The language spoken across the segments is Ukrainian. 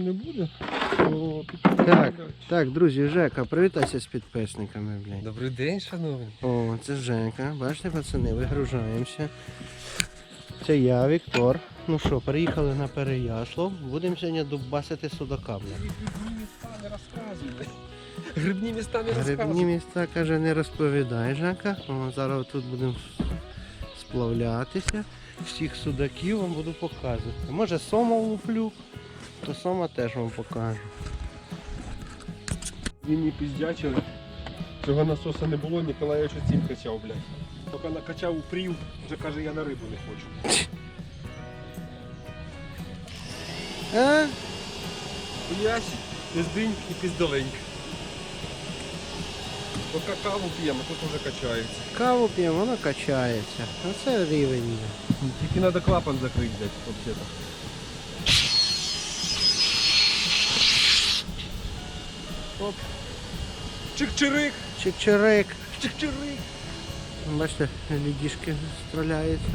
не буде, то Так, так, друзі, Жека, привітайся з підписниками, блядь. Добрий день, шановні. О, це Женька. Бачите, пацани, вигружаємося. Це я, Віктор. Ну що, приїхали на Переяслав. Будемо сьогодні дубасити судака, блядь. Грибні міста не розказуй. Грибні міста не Грибні розказуй. міста, каже, не розповідай, Жека. О, зараз тут будемо сплавлятися. Всіх судаків вам буду показувати. Може сома влуплю, то сома теж вам покажу. Він не піздячили. Цього насоса не було, Ніколаєвич цим качав, блядь. Поки накачав упрів, вже каже, я на рибу не хочу. А? Хуясь, піздинь і піздаленьк. Поки каву п'ємо, тут вже качається. Каву п'ємо, воно качається. Оце рівень. Тільки треба клапан закрити, блядь, взагалі. Оп. Чик-чирик! Чик-чирик. Чик-чирик! Бачите, лідішки стріляються.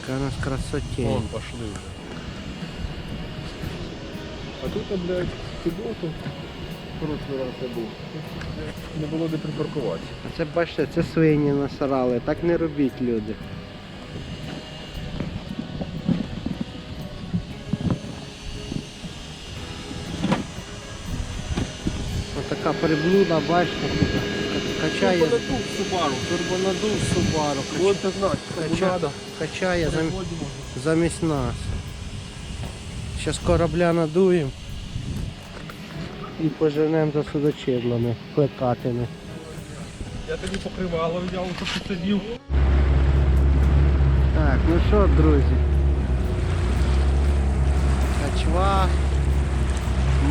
Яка у нас красотень. Вон пошли вже. А тут, блядь, в суботу, прошлий раз я був, не було де припаркувати. А це бачите, це свині насрали. Так не робіть люди. Приблуда, бачите, качає Турбонадув Субару. турбонадув Субару. Ти знати, Кача-. Качає зам- замість нас. Зараз корабля надуємо і поженемо за судочидлами, плекатими. Я тобі покривало взяв, щоб ти сидів. Так, ну що, друзі? Качва,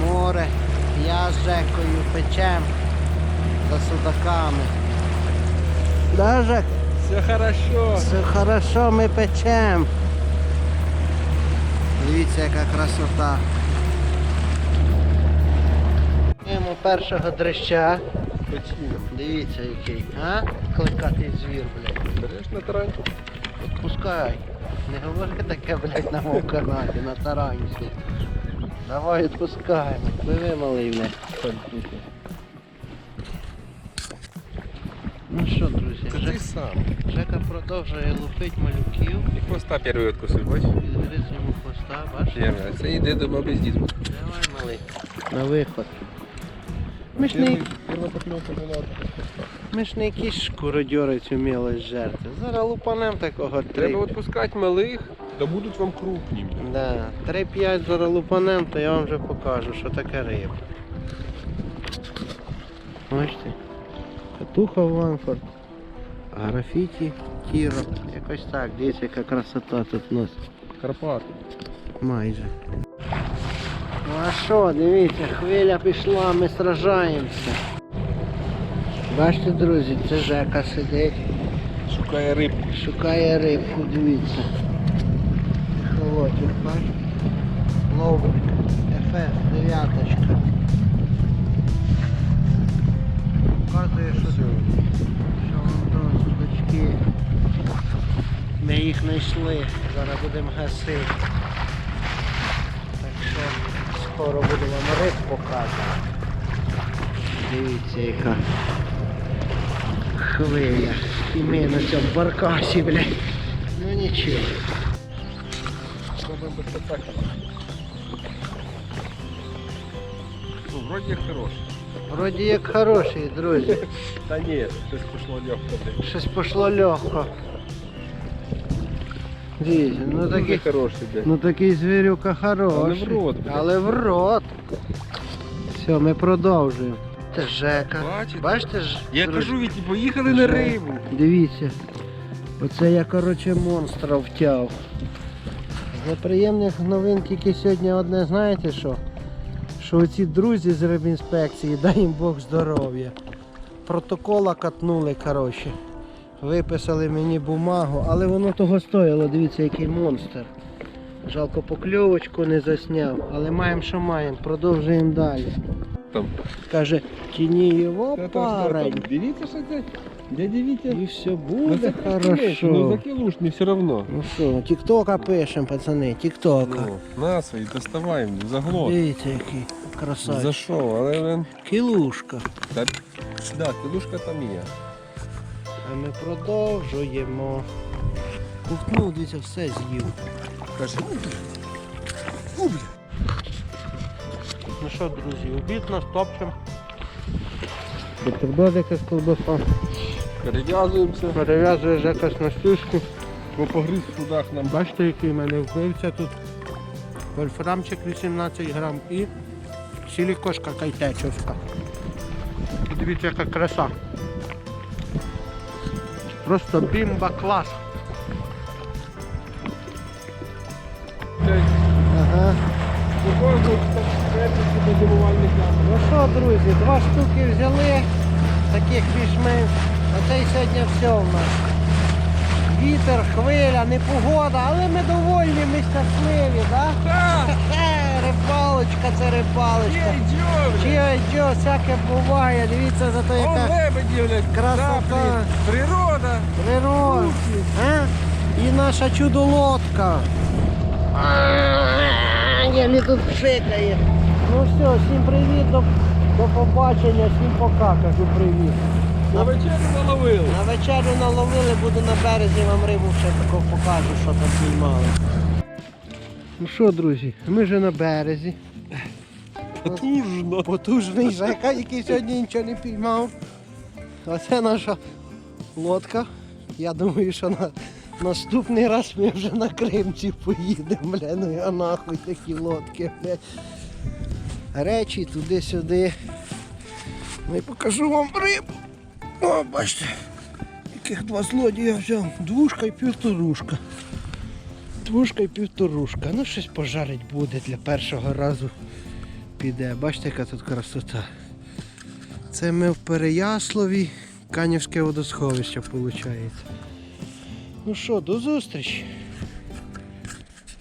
море, я з Жекою печем за судаками. Да, Жек? Все хорошо. Все хорошо, ми печем. Дивіться, яка красота. Маємо першого дрища. Дивіться який, а? Кликатий звір, блядь. Береш на таранчик. Пускай. Не говори таке, блядь, на моєму каналі, на таранці. Давай відпускаємо. Пливи, малий, блядь. Ну що, друзі, ти сам. Жека продовжує лупить малюків. І хвоста перший відкусив, бач? Відгриз йому хвоста, бачиш? Єве, це йде до баби з дітьми. Давай, малий. На виход. Ми ж не, Перша покльовка була від хвоста. Ми ж не якісь шкуродьори цю мілость жерти. Зараз лупанем такого три. Треба відпускати малих, то будуть вам крупні. Да, 3-5 зараз лупанем, то я вам вже покажу, що таке риба. Бачите? Катуха Ванфорд, графіті, Кіро. Якось так, дивіться, яка красота тут у нас. Карпати. Майже. Ну а що, дивіться, хвиля пішла, ми сражаємося. Бачите, друзі, це Жека сидить, Шукає рибку. шукає рибку, дивіться. Холодів, бачите? Ловик, ефес, дев'яточка. Показує, що, що вон то судачки. Ми їх знайшли, зараз будемо гасити. Так що скоро вам риб показувати. Дивіться яка хвиля. І ми на цьому баркасі, блядь. Ну нічого. Пробуємо без спектакля. Ну, вроді як хороший. Вроді як хороший, друзі. Та ні, щось пішло легко, блядь. Щось пішло легко. Дивіться, ну такий, хороший, блядь. ну такий звірюка хороший. Але в рот, блядь. Але в рот. Все, ми продовжуємо. Це Жека. Бачите? Бачите ж? Я друзі? кажу, від поїхали на рибу. Дивіться. Оце я, коротше, монстра втяв. З неприємних новин тільки сьогодні одне, знаєте що? Що оці друзі з рибінспекції, дай їм Бог здоров'я. Протокола катнули, коротше. Виписали мені бумагу, але воно того стоїло, дивіться, який монстр. Жалко покльовочку не засняв, але маємо, що маємо, продовжуємо далі. Там. Каже, тіні його Та там, що там, парень. Дивіться, що це Дядя Вітя. І все Ну, буде за хорошо. Ну закилуш не все равно. Ну що, тіктока пишемо, пацани, тіктока. Ну, на свої доставаємо, заглот. Дивіться, який красавець. За що? Але він. Кілушка. Та, да, кілушка там є. А ми продовжуємо. Ковтнув, дивіться, все з'їв. Каже, Ну що, друзі, обід нас топчем. Бутербродики з колбаса. перев'язуємося, Перев'язує якось на стюшку. бо погриз в судах нам. Бачите, який в мене вбивця тут. Вольфрамчик 18 грам і сілікошка кайтечовська. Дивіться, яка краса. Просто бімба клас. Ага. Ну що, друзі, два штуки взяли, таких більш-менш. Оце й сьогодні все в нас. Вітер, хвиля, непогода, але ми довольні, ми щасливі, так? Да? Хе-хе, Рибалочка, це рибалочка. Чо, чо, всяке буває, дивіться за то, яка красота. природа. Природа. А? І наша чудо-лодка. Я не тут пшикає. Ну все, всім привіт, до, до побачення, всім пока, кажу привіт. На вечерю наловили. На вечерю наловили, буду на березі вам рибу ще тако покажу, що там піймали. Ну що, друзі, ми вже на березі. Потужно. Потужний Жека, який сьогодні нічого не піймав. Оце наша лодка. Я думаю, що на наступний раз ми вже на Кримці поїдемо, бля, ну я нахуй такі лодки, блядь. Речі туди-сюди. Ну і покажу вам рибу. О, бачите, яких два злодія взяв. Двушка і півторушка. Двушка і півторушка. Ну щось пожарить буде для першого разу піде. Бачите, яка тут красота. Це ми в Переяславі, Канівське водосховище виходить. Ну що, до зустрічі.